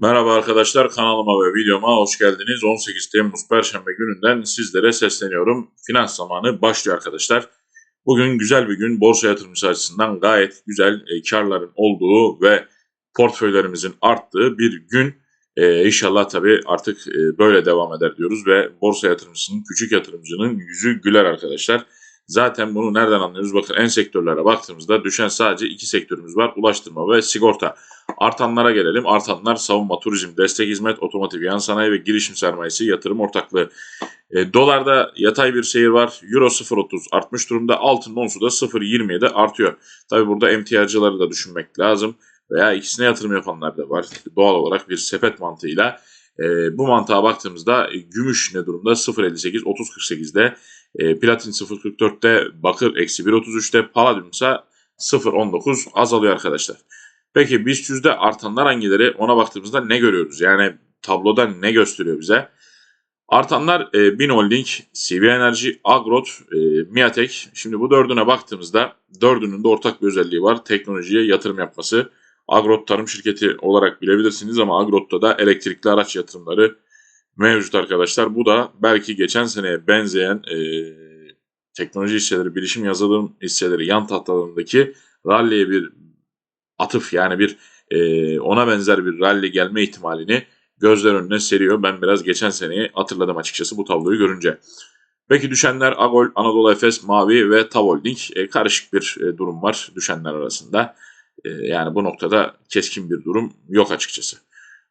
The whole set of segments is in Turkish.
Merhaba arkadaşlar kanalıma ve videoma hoş geldiniz. 18 Temmuz Perşembe gününden sizlere sesleniyorum. Finans zamanı başlıyor arkadaşlar. Bugün güzel bir gün borsa yatırımcısı açısından gayet güzel e, karların olduğu ve portföylerimizin arttığı bir gün. E, inşallah tabii artık e, böyle devam eder diyoruz ve borsa yatırımcısının, küçük yatırımcının yüzü güler arkadaşlar. Zaten bunu nereden anlıyoruz? Bakın en sektörlere baktığımızda düşen sadece iki sektörümüz var. Ulaştırma ve sigorta. Artanlara gelelim. Artanlar savunma, turizm, destek hizmet, otomotiv, yan sanayi ve girişim sermayesi, yatırım ortaklığı. E, dolarda yatay bir seyir var. Euro 0.30 artmış durumda. Altın onsu da 0.27 artıyor. Tabi burada emtiacıları da düşünmek lazım. Veya ikisine yatırım yapanlar da var. Doğal olarak bir sepet mantığıyla. E, bu mantığa baktığımızda e, gümüş ne durumda? 0.58, 30.48'de. E, platin 0.44'te, bakır eksi 1.33'te, palladium ise 0.19 azalıyor arkadaşlar. Peki BIST yüzde artanlar hangileri? Ona baktığımızda ne görüyoruz? Yani tabloda ne gösteriyor bize? Artanlar e, Bin Holding, CV Enerji, Agrot, e, Miatek. Şimdi bu dördüne baktığımızda dördünün de ortak bir özelliği var. Teknolojiye yatırım yapması. Agrot tarım şirketi olarak bilebilirsiniz ama Agrot'ta da elektrikli araç yatırımları mevcut arkadaşlar. Bu da belki geçen seneye benzeyen e, teknoloji hisseleri, bilişim yazılım hisseleri yan tahtalarındaki rally'e bir atıf yani bir e, ona benzer bir rally gelme ihtimalini gözler önüne seriyor. Ben biraz geçen seneyi hatırladım açıkçası bu tabloyu görünce. Peki düşenler Agol, Anadolu Efes, Mavi ve Tav Holding. E, karışık bir e, durum var düşenler arasında. E, yani bu noktada keskin bir durum yok açıkçası.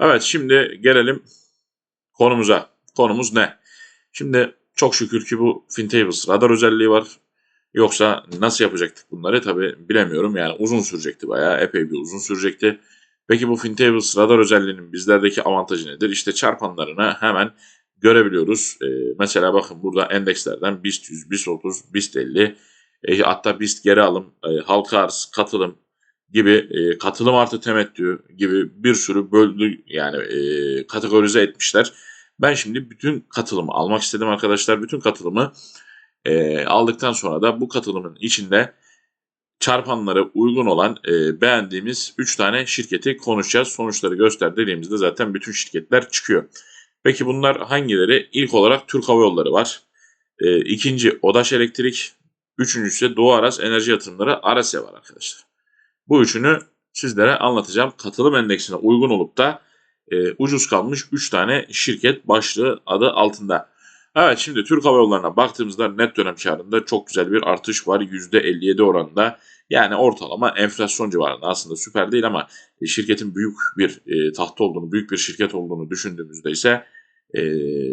Evet şimdi gelelim konumuza. Konumuz ne? Şimdi çok şükür ki bu FinTables radar özelliği var. Yoksa nasıl yapacaktık bunları tabi bilemiyorum. Yani uzun sürecekti bayağı epey bir uzun sürecekti. Peki bu FinTables radar özelliğinin bizlerdeki avantajı nedir? İşte çarpanlarını hemen görebiliyoruz. Ee, mesela bakın burada endekslerden BIST 100, BIST 30, BIST 50, e, hatta BIST geri alım, e, halka arz, katılım gibi e, katılım artı temettü gibi bir sürü böldü yani e, kategorize etmişler. Ben şimdi bütün katılımı almak istedim arkadaşlar. Bütün katılımı e, aldıktan sonra da bu katılımın içinde çarpanlara uygun olan e, beğendiğimiz 3 tane şirketi konuşacağız. Sonuçları göster dediğimizde zaten bütün şirketler çıkıyor. Peki bunlar hangileri? İlk olarak Türk Hava Yolları var. E, ikinci Odaş Elektrik. Üçüncüsü Doğu Aras Enerji Yatırımları Arasya var arkadaşlar. Bu üçünü sizlere anlatacağım. Katılım endeksine uygun olup da e, ucuz kalmış 3 tane şirket başlığı adı altında. Evet şimdi Türk Hava Yolları'na baktığımızda net dönem karında çok güzel bir artış var. %57 oranında. Yani ortalama enflasyon civarında aslında süper değil ama e, şirketin büyük bir e, tahta olduğunu, büyük bir şirket olduğunu düşündüğümüzde ise e,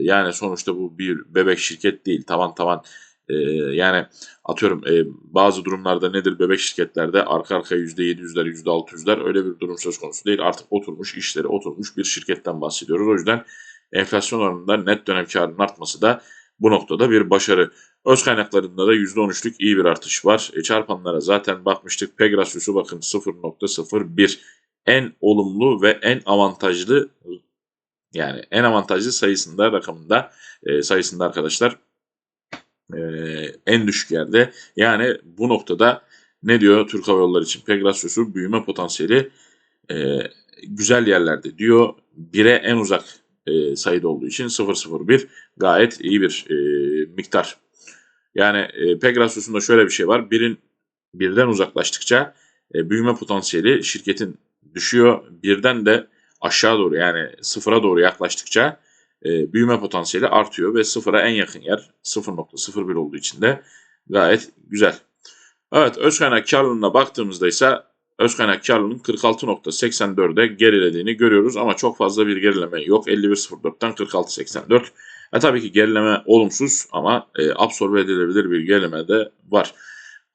yani sonuçta bu bir bebek şirket değil. Tavan tavan e, yani atıyorum e, bazı durumlarda nedir bebek şirketlerde arka arkaya %700'ler, %600'ler öyle bir durum söz konusu değil. Artık oturmuş, işleri oturmuş bir şirketten bahsediyoruz. O yüzden enflasyon oranında net dönem karının artması da bu noktada bir başarı. Öz kaynaklarında da %13'lük iyi bir artış var. E, çarpanlara zaten bakmıştık. PEG rasyosu bakın 0.01. En olumlu ve en avantajlı yani en avantajlı sayısında rakamında e, sayısında arkadaşlar e, en düşük yerde. Yani bu noktada ne diyor Türk Hava Yolları için PEG rasyosu büyüme potansiyeli e, güzel yerlerde diyor. 1'e en uzak e, sayıda olduğu için 0.01 gayet iyi bir e, miktar. Yani e, PEG rasyosunda şöyle bir şey var. Birin birden uzaklaştıkça e, büyüme potansiyeli şirketin düşüyor. Birden de aşağı doğru yani sıfıra doğru yaklaştıkça e, büyüme potansiyeli artıyor ve sıfıra en yakın yer 0.01 olduğu için de gayet güzel. Evet öz kaynak karlılığına baktığımızda ise öz kaynak karlılığının 46.84'e gerilediğini görüyoruz ama çok fazla bir gerileme yok. 51.04'ten 46.84. E tabii ki gerileme olumsuz ama e, absorbe edilebilir bir gerileme de var.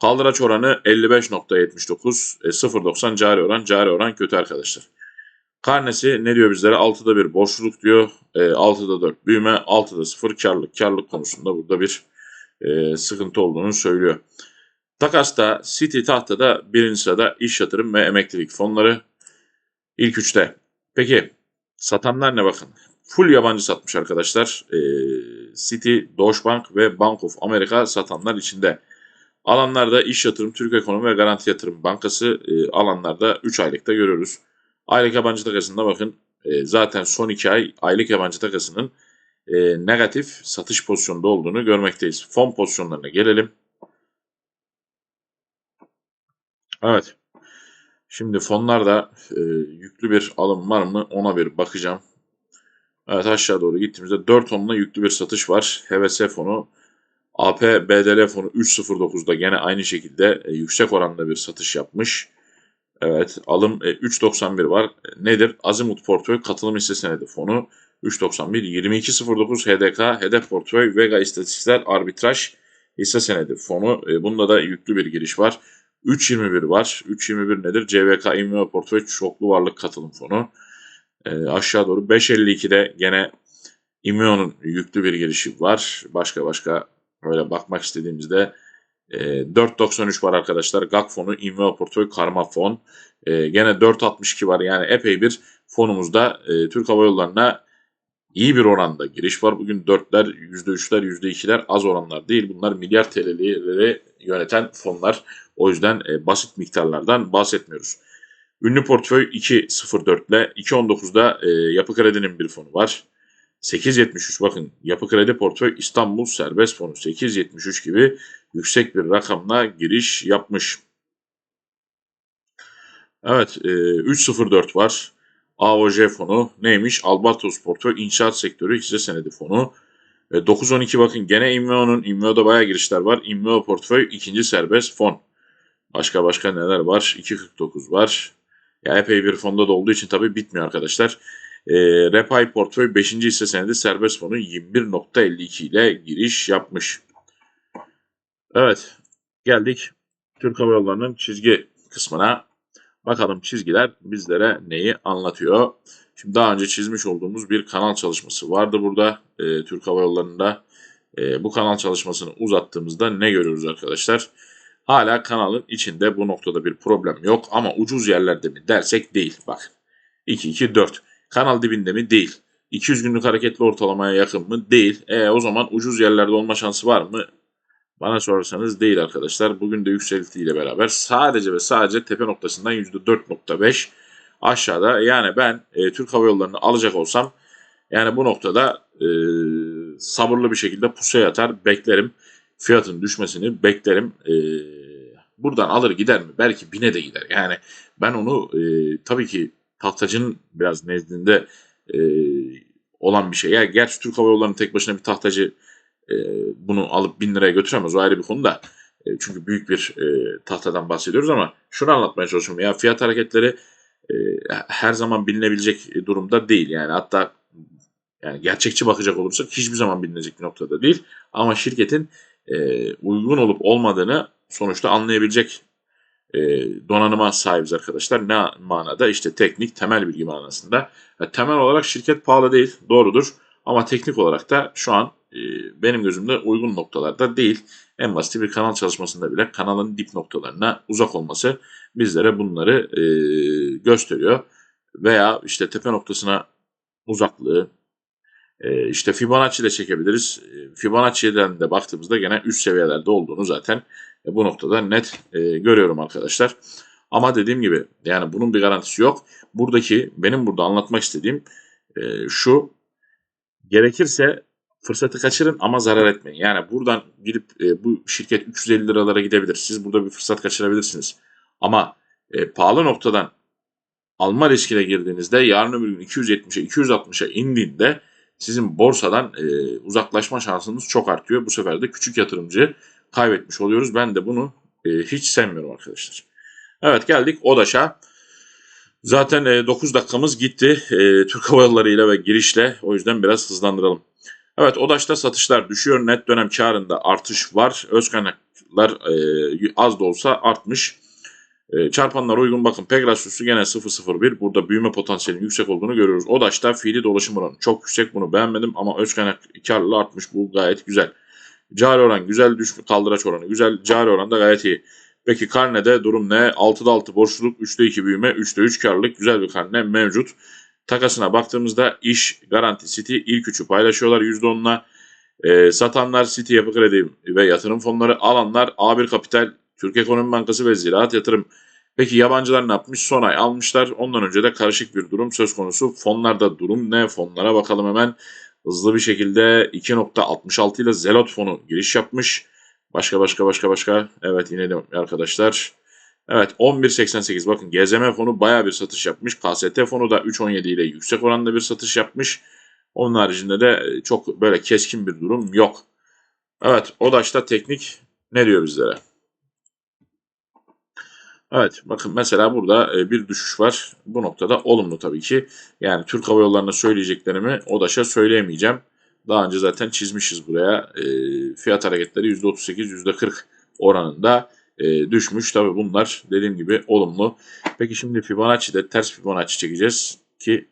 Kaldıraç oranı 55.79, e, 0.90 cari oran, cari oran kötü arkadaşlar. Karnesi ne diyor bizlere? 6'da 1 borçluluk diyor, e, 6'da 4 büyüme, 6'da 0 karlılık. Karlılık konusunda burada bir e, sıkıntı olduğunu söylüyor. Takas'ta City tahtada birinci sırada iş yatırım ve emeklilik fonları ilk üçte. Peki satanlar ne bakın? Full yabancı satmış arkadaşlar. Ee, City, Deutsche Bank ve Bank of America satanlar içinde. Alanlarda iş yatırım, Türk Ekonomi ve Garanti Yatırım Bankası e, alanlarda 3 aylıkta görüyoruz. Aylık yabancı takasında bakın e, zaten son 2 ay aylık yabancı takasının e, negatif satış pozisyonunda olduğunu görmekteyiz. Fon pozisyonlarına gelelim. Evet. Şimdi fonlarda e, yüklü bir alım var mı ona bir bakacağım. Evet aşağı doğru gittiğimizde 4 onla yüklü bir satış var. HVS fonu AP BDL fonu 3.09'da gene aynı şekilde e, yüksek oranda bir satış yapmış. Evet alım e, 3.91 var. E, nedir? Azimut portföy katılım hisse senedi fonu 3.91 22.09 HDK hedef portföy Vega istatistikler arbitraj hisse senedi fonu. E, bunda da yüklü bir giriş var. 3.21 var. 3.21 nedir? CVK İmmo portföy çoklu varlık katılım fonu. E, aşağı doğru 5.52'de gene İmmo'nun yüklü bir girişi var. Başka başka böyle bakmak istediğimizde e, 4.93 var arkadaşlar. GAK fonu, İmmo portföy, karma fon. E, gene 4.62 var. Yani epey bir fonumuzda e, Türk Hava Yolları'na iyi bir oranda giriş var. Bugün 4'ler, %3'ler, %2'ler az oranlar değil. Bunlar milyar TL'leri yöneten fonlar. O yüzden e, basit miktarlardan bahsetmiyoruz. Ünlü portföy 2.04 ile 2.19'da e, Yapı Kredi'nin bir fonu var. 8.73 bakın Yapı Kredi portföy İstanbul serbest fonu 8.73 gibi yüksek bir rakamla giriş yapmış. Evet e, 3.04 var. AOJ fonu neymiş? Albatros portföy inşaat sektörü hisse senedi fonu. E, 9.12 bakın gene İmmeo'nun İmmeo'da bayağı girişler var. İmmeo portföy ikinci serbest fon. Başka başka neler var? 2.49 var. Ya epey bir fonda da olduğu için tabii bitmiyor arkadaşlar. E, Repay portföy 5. hisse senedi serbest fonu 21.52 ile giriş yapmış. Evet geldik Türk Hava Yolları'nın çizgi kısmına. Bakalım çizgiler bizlere neyi anlatıyor. Şimdi daha önce çizmiş olduğumuz bir kanal çalışması vardı burada e, Türk Hava Yolları'nda. E, bu kanal çalışmasını uzattığımızda ne görüyoruz arkadaşlar? Hala kanalın içinde bu noktada bir problem yok ama ucuz yerlerde mi dersek değil. Bak 2-2-4 kanal dibinde mi değil. 200 günlük hareketli ortalamaya yakın mı? Değil. E, o zaman ucuz yerlerde olma şansı var mı? Bana sorarsanız değil arkadaşlar. Bugün de yükseltiyle beraber sadece ve sadece tepe noktasından %4.5 aşağıda. Yani ben e, Türk Hava Yolları'nı alacak olsam yani bu noktada e, sabırlı bir şekilde pusuya atar beklerim. Fiyatın düşmesini beklerim. E, buradan alır gider mi? Belki bine de gider. Yani ben onu e, tabii ki tahtacının biraz nezdinde e, olan bir şey. Yani gerçi Türk Hava Yolları'nın tek başına bir tahtacı e, bunu alıp bin liraya götüremez. O ayrı bir konu da. E, çünkü büyük bir e, tahtadan bahsediyoruz ama şunu anlatmaya çalışıyorum. Ya fiyat hareketleri e, her zaman bilinebilecek durumda değil. Yani hatta yani gerçekçi bakacak olursak hiçbir zaman bilinecek bir noktada değil. Ama şirketin e, uygun olup olmadığını sonuçta anlayabilecek e, donanıma sahibiz arkadaşlar. Ne manada? İşte teknik, temel bilgi manasında. Yani temel olarak şirket pahalı değil, doğrudur. Ama teknik olarak da şu an e, benim gözümde uygun noktalarda değil. En basit bir kanal çalışmasında bile kanalın dip noktalarına uzak olması bizlere bunları e, gösteriyor. Veya işte tepe noktasına uzaklığı, e, işte Fibonacci ile çekebiliriz. E, Fibonacci'den de baktığımızda gene üst seviyelerde olduğunu zaten e, bu noktada net e, görüyorum arkadaşlar. Ama dediğim gibi yani bunun bir garantisi yok. Buradaki benim burada anlatmak istediğim e, şu gerekirse fırsatı kaçırın ama zarar etmeyin. Yani buradan gidip e, bu şirket 350 liralara gidebilir. Siz burada bir fırsat kaçırabilirsiniz. Ama e, pahalı noktadan alma riskine girdiğinizde yarın öbür gün 270'e 260'a indiğinde sizin borsadan e, uzaklaşma şansınız çok artıyor. Bu sefer de küçük yatırımcı kaybetmiş oluyoruz. Ben de bunu e, hiç sevmiyorum arkadaşlar. Evet geldik ODAŞ'a. Zaten e, 9 dakikamız gitti e, Türk Hava Yolları ile ve girişle. O yüzden biraz hızlandıralım. Evet ODAŞ'ta satışlar düşüyor. Net dönem karında artış var. Öz kaynaklar e, az da olsa artmış. E, çarpanlar uygun bakın Pegasus'u gene 0.01. Burada büyüme potansiyelinin yüksek olduğunu görüyoruz. ODAŞ'ta fiili dolaşım oranı çok yüksek. Bunu beğenmedim ama öz kaynak karlılığı artmış. Bu gayet güzel. Cari oran güzel. Düşme kaldıraç oranı güzel. Cari oran da gayet iyi. Peki karnede durum ne? 6'da 6 borçluluk, 3'te 2 büyüme, 3'te 3 karlılık güzel bir karne mevcut. Takasına baktığımızda iş Garanti City ilk üçü paylaşıyorlar %10'la. E, ee, satanlar City Yapı Kredi ve yatırım fonları, alanlar A1 Kapital, Türk Ekonomi Bankası ve Ziraat Yatırım Peki yabancılar ne yapmış? Son ay almışlar. Ondan önce de karışık bir durum söz konusu. Fonlarda durum ne? Fonlara bakalım hemen. Hızlı bir şekilde 2.66 ile Zelot fonu giriş yapmış. Başka başka başka başka. Evet de arkadaşlar. Evet 11.88 bakın GZM fonu baya bir satış yapmış. KST fonu da 3.17 ile yüksek oranda bir satış yapmış. Onun haricinde de çok böyle keskin bir durum yok. Evet ODAŞ'ta teknik ne diyor bizlere? Evet bakın mesela burada e, bir düşüş var. Bu noktada olumlu tabii ki. Yani Türk Hava Yolları'na söyleyeceklerimi ODAŞ'a söyleyemeyeceğim. Daha önce zaten çizmişiz buraya. E, fiyat hareketleri %38, %40 oranında e, düşmüş. Tabii bunlar dediğim gibi olumlu. Peki şimdi Fibonacci'de ters Fibonacci çekeceğiz ki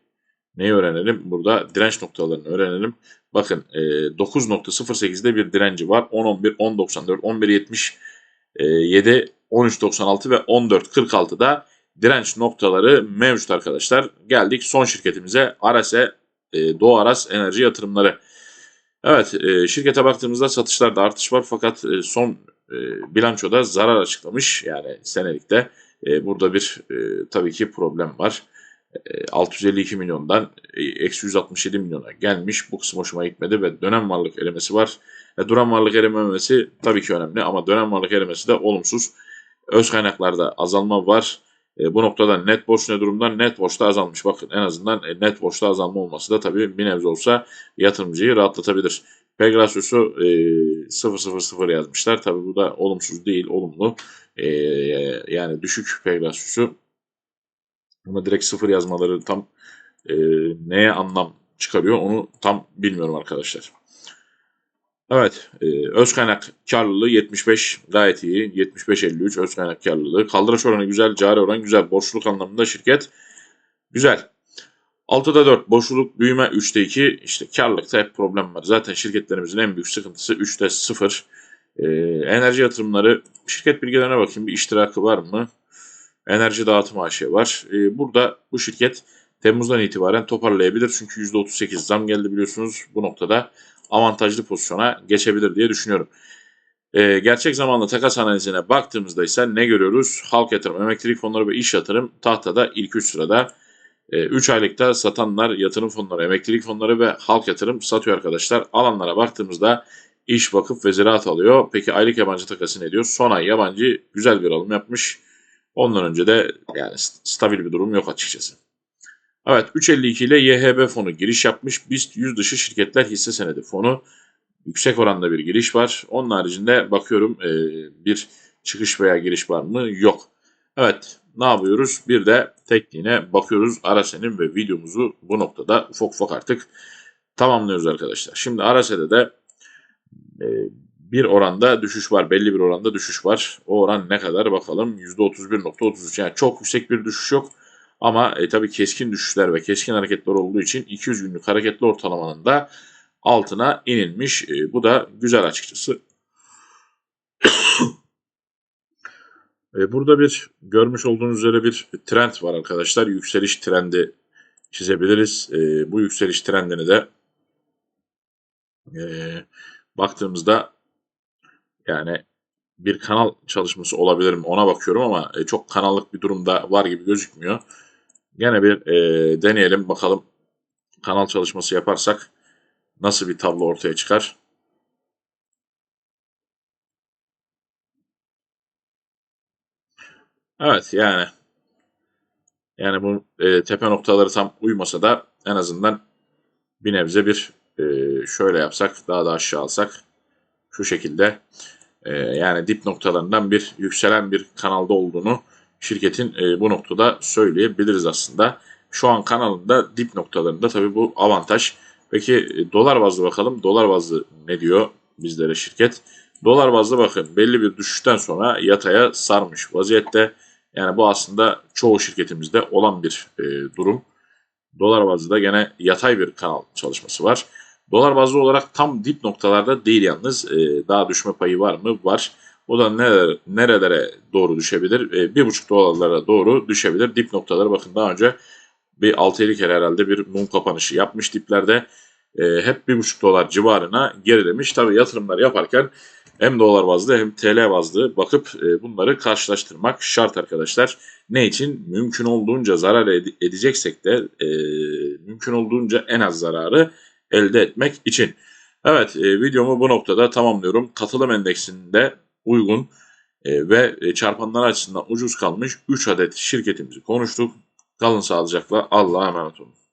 neyi öğrenelim? Burada direnç noktalarını öğrenelim. Bakın e, 9.08'de bir direnci var. 10.11, 10.94, 11.77, 13.96 ve 14.46'da direnç noktaları mevcut arkadaşlar. Geldik son şirketimize Arase e, Doğu Aras Enerji Yatırımları. Evet e, şirkete baktığımızda satışlarda artış var fakat e, son e, bilançoda zarar açıklamış yani senelikte. E, burada bir e, tabii ki problem var. 652 milyondan eksi 167 milyona gelmiş. Bu kısım hoşuma gitmedi ve dönem varlık erimesi var. E, duran varlık erimemesi tabii ki önemli ama dönem varlık erimesi de olumsuz. Öz kaynaklarda azalma var. E, bu noktada net borç ne durumda? Net borçta azalmış. Bakın en azından e, net borçta azalma olması da tabii bir nebze olsa yatırımcıyı rahatlatabilir. Pegasus'u e, 000 yazmışlar. Tabii bu da olumsuz değil, olumlu. E, yani düşük Pegasus'u ama direkt sıfır yazmaları tam e, neye anlam çıkarıyor onu tam bilmiyorum arkadaşlar. Evet, e, öz kaynak karlılığı 75 gayet iyi. 75-53 öz kaynak karlılığı. Kaldıraç oranı güzel, cari oran güzel. Borçluluk anlamında şirket güzel. 6'da 4 boşluk büyüme 3'te 2 işte karlılıkta hep problem var. Zaten şirketlerimizin en büyük sıkıntısı 3'te 0. Ee, enerji yatırımları şirket bilgilerine bakayım bir iştirakı var mı? Enerji dağıtım AŞ var. Ee, burada bu şirket Temmuz'dan itibaren toparlayabilir. Çünkü %38 zam geldi biliyorsunuz. Bu noktada avantajlı pozisyona geçebilir diye düşünüyorum. Ee, gerçek zamanlı takas analizine baktığımızda ise ne görüyoruz? Halk yatırım, emeklilik fonları ve iş yatırım tahtada ilk 3 sırada. 3 ee, aylıkta satanlar yatırım fonları, emeklilik fonları ve halk yatırım satıyor arkadaşlar. Alanlara baktığımızda iş, vakıf ve ziraat alıyor. Peki aylık yabancı takası ne diyor? Son ay yabancı güzel bir alım yapmış. Ondan önce de yani stabil bir durum yok açıkçası. Evet 352 ile YHB fonu giriş yapmış. BIST 100 dışı şirketler hisse senedi fonu. Yüksek oranda bir giriş var. Onun haricinde bakıyorum e, bir çıkış veya giriş var mı? Yok. Evet ne yapıyoruz? Bir de tekniğine bakıyoruz. Arase'nin ve videomuzu bu noktada ufak ufak artık tamamlıyoruz arkadaşlar. Şimdi Arase'de de e, bir oranda düşüş var. Belli bir oranda düşüş var. O oran ne kadar bakalım. %31.33 yani çok yüksek bir düşüş yok. Ama e, tabii keskin düşüşler ve keskin hareketler olduğu için 200 günlük hareketli ortalamanın da altına inilmiş. E, bu da güzel açıkçası. E, burada bir görmüş olduğunuz üzere bir trend var arkadaşlar. Yükseliş trendi çizebiliriz. E, bu yükseliş trendini de e, baktığımızda yani bir kanal çalışması olabilir mi ona bakıyorum ama çok kanallık bir durumda var gibi gözükmüyor. Gene bir deneyelim bakalım kanal çalışması yaparsak nasıl bir tablo ortaya çıkar. Evet yani yani bu e, tepe noktaları tam uymasa da en azından bir nebze bir e, şöyle yapsak daha da aşağı alsak şu şekilde e, yani dip noktalarından bir yükselen bir kanalda olduğunu şirketin e, bu noktada söyleyebiliriz aslında. Şu an kanalında dip noktalarında tabii bu avantaj. Peki e, dolar bazlı bakalım. Dolar bazlı ne diyor bizlere şirket? Dolar bazlı bakın belli bir düşüşten sonra yataya sarmış vaziyette. Yani bu aslında çoğu şirketimizde olan bir e, durum. Dolar bazlı gene yatay bir kanal çalışması var. Dolar bazlı olarak tam dip noktalarda değil yalnız. E, daha düşme payı var mı? Var. O da nerelere, nerelere doğru düşebilir? E, bir buçuk dolarlara doğru düşebilir. Dip noktaları bakın daha önce bir 6-7 kere herhalde bir mum kapanışı yapmış diplerde. E, hep bir buçuk dolar civarına gerilemiş. Tabi yatırımlar yaparken hem dolar bazlı hem TL bazlı bakıp e, bunları karşılaştırmak şart arkadaşlar. Ne için? Mümkün olduğunca zarar ede- edeceksek de e, mümkün olduğunca en az zararı elde etmek için. Evet e, videomu bu noktada tamamlıyorum. Katılım endeksinde uygun ve çarpanlar açısından ucuz kalmış 3 adet şirketimizi konuştuk. Kalın sağlıcakla Allah'a emanet olun.